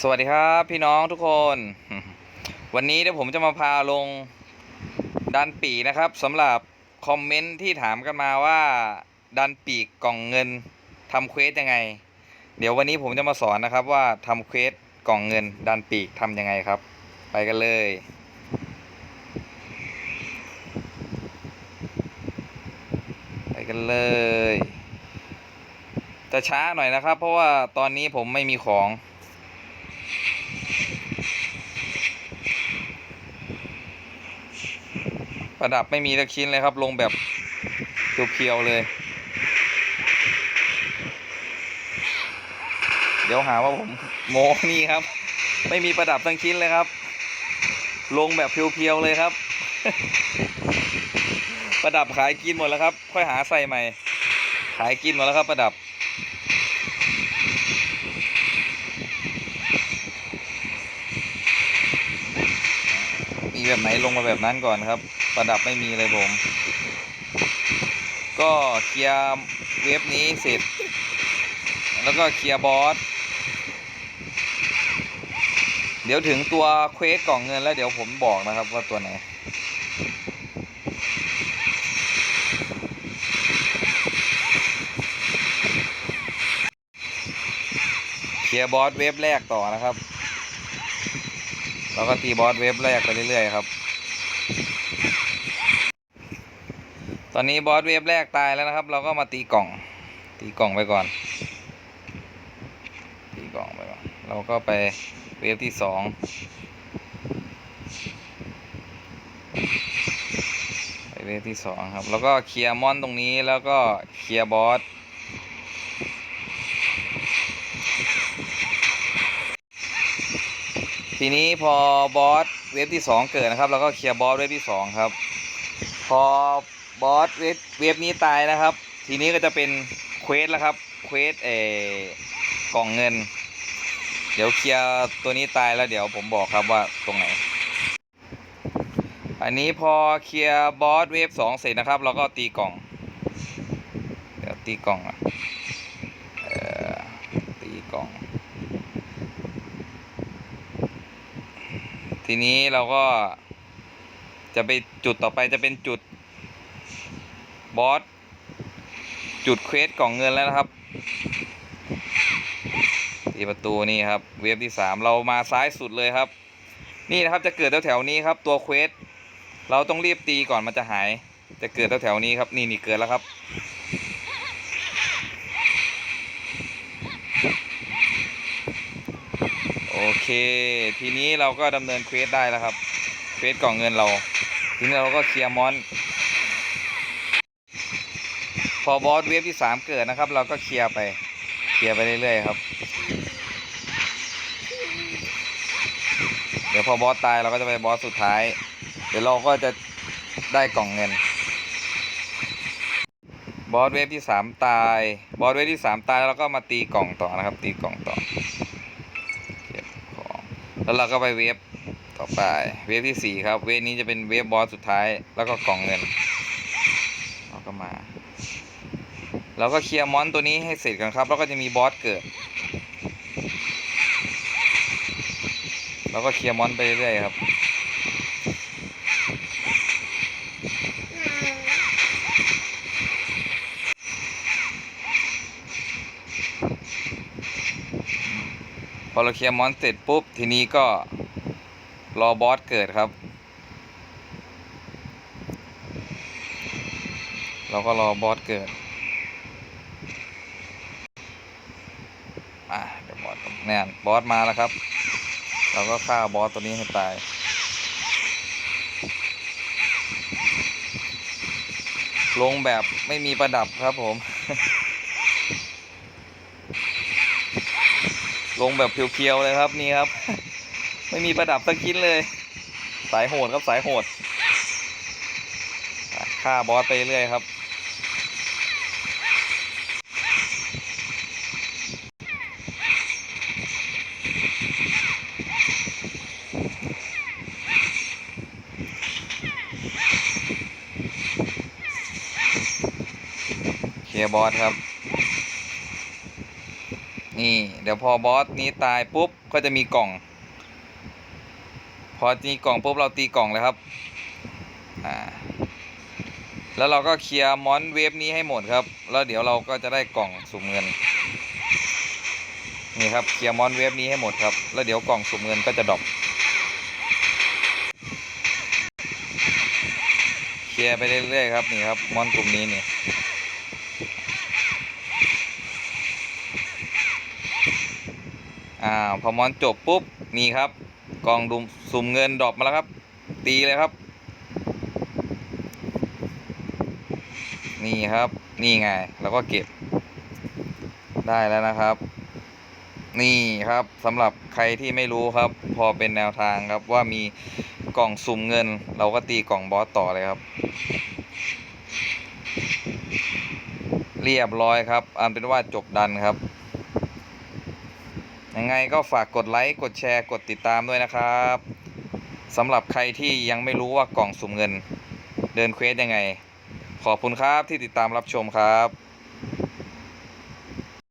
สวัสดีครับพี่น้องทุกคน วันนี้เดี๋ยวผมจะมาพาลงดันปีกนะครับสำหรับคอมเมนต์ที่ถามกันมาว่าดันปีกกล่องเงินทำเควสยังไง เดี๋ยววันนี้ผมจะมาสอนนะครับว่าทำเควสกล่องเงินดันปีกทำยังไงครับ ไปกันเลยไปกันเลยจะช้าหน่อยนะครับ เพราะว่าตอนนี้ผมไม่มีของ ประดับไม่มีสักชิ้นเลยครับ ลงแบบเพียวๆเลย เดี๋ยวหาว่าผมโมนี่ครับ ไม่มีประดับทั้งชิ้นเลยครับ ลงแบบเพียวๆเลยครับ ประดับขายกินหมดแล้วครับ ค่อยหาใส่ใหม่ ขายกินหมดแล้วครับประดับมีแบบไหนลงมาแบบนั้นก่อนครับ ประดับไม่มีเลยผม ก็เคลียร์เว็บนี้เสร็จ แล้วก็เคลียร์บอส เดี๋ยวถึงตัวเควสกล่องเงินแล้วเดี๋ยวผมบอกนะครับว่าตัวไหนเคลียร์บอสเว็บแรกต่อนะครับ แล้วก็ตีบอสเว็บแรกไปเรื่อยๆครับ ตอนนี้บอสเว็บแรกตายแล้วนะครับ เราก็มาตีกล่อง ตีกล่องไปก่อน ตีกล่องไปก่อน เราก็ไปเว็บที่สองไปเว็บที่สองครับ แล้วก็เคลียร์มอนตรงนี้แล้วก็เคลียร์บอสทีนี้พอบอสเว็บที่สองเกิดนะครับเราก็เคลียร์บอสเว็บที่สองครับ พอ บอสเว็บเว็บนี้ตายนะครับ ทีนี้ก็จะเป็นเควสแล้วครับเควสเอกล่องเงิน เดี๋ยวเคลียร์ตัวนี้ตายแล้วเดี๋ยวผมบอกครับว่าตรงไหน อันนี้พอเคลียร์บอสเว็บสองเสร็จนะครับ เราก็ตีกล่อง เดี๋ยวตีกล่องอะตีกล่อง ทีนี้เราก็จะไปจุดต่อไปจะเป็นจุด บอสจุดเควสกล่องเงินแล้วนะครับที่ประตูนี่ครับ เวฟที่สามเรามาซ้ายสุดเลยครับ นี่นะครับจะเกิดแถวๆนี้ครับ ตัวเควสเราต้องรีบตีก่อนมันจะหาย จะเกิดแถวๆนี้ครับ นี่นี่เกิดแล้วครับ โอเค ทีนี้เราก็ดำเนินเควสได้แล้วครับเควสกล่องเงินเราทีนี้เราก็เคลียร์มอน พอบอสเวฟที่สามเกิดนะครับ เราก็เคลียร์ไป เคลียร์ไปเรื่อยๆครับ เดี๋ยวพอบอสตายเราก็จะไปบอสสุดท้าย เดี๋ยวเราก็จะได้กล่องเงิน บอสเวฟที่สามตาย บอสเวฟที่สามตายแล้วเราก็มาตีกล่องต่อนะครับ ตีกล่องต่อเก็บของแล้วเราก็ไปเวฟต่อไป เวฟที่สี่ครับ เวฟนี้จะเป็นเวฟบอสสุดท้าย แล้วก็กล่องเงิน เราก็มา เราก็เคลียร์มอนตัวนี้ให้เสร็จกันครับ แล้วก็จะมีบอสเกิดเราก็เคลียร์มอนไปเรื่อยๆครับ พอเราเคลียร์มอนเสร็จปุ๊บ ทีนี้ก็รอบอสเกิดครับ เราก็รอบอสเกิด อะเดี๋ยวบอสแน่นบอสมาแล้วครับ เราก็ฆ่าบอสตัวนี้ให้ตายลงแบบไม่มีประดับครับผม ลงแบบเพียวๆเลยครับนี่ครับ ไม่มีประดับสักชิ้นเลย สายโหดครับสายโหดฆ่าบอสไปเรื่อยครับ เคลียร์บอสครับ นี่ เดี๋ยวพอบอสนี้ตายปุ๊บก็จะมีกล่อง พอตีกล่องปุ๊บเราตีกล่องเลยครับ อ่า แล้วเราก็เคลียร์มอนเวฟนี้ให้หมดครับ แล้วเดี๋ยวเราก็จะได้กล่องสุ่มเงิน นี่ครับเคลียร์มอนเวฟนี้ให้หมดครับ แล้วเดี๋ยวกล่องสุ่มเงินก็จะดรอปเคลียร์ไปเรื่อยๆครับนี่ครับมอนกลุ่มนี้นี่ อ่าพอมอนจบปุ๊บนี่ครับกล่องดุมสุ่มเงินดรอปมาแล้วครับ ตีเลยครับ นี่ครับนี่ไงแล้วก็เก็บได้แล้วนะครับ นี่ครับสำหรับใครที่ไม่รู้ครับ พอเป็นแนวทางครับว่ามีกล่องสุ่มเงิน เราก็ตีกล่องบอสต่อเลยครับ เรียบร้อยครับอันเป็นว่าจบดันครับ ยังไงก็ฝากกดไลค์ กดแชร์ กดติดตามด้วยนะครับสำหรับใครที่ยังไม่รู้ว่ากล่องสุ่มเงิน เดินเควสยังไง ขอบคุณครับที่ติดตามรับชมครับ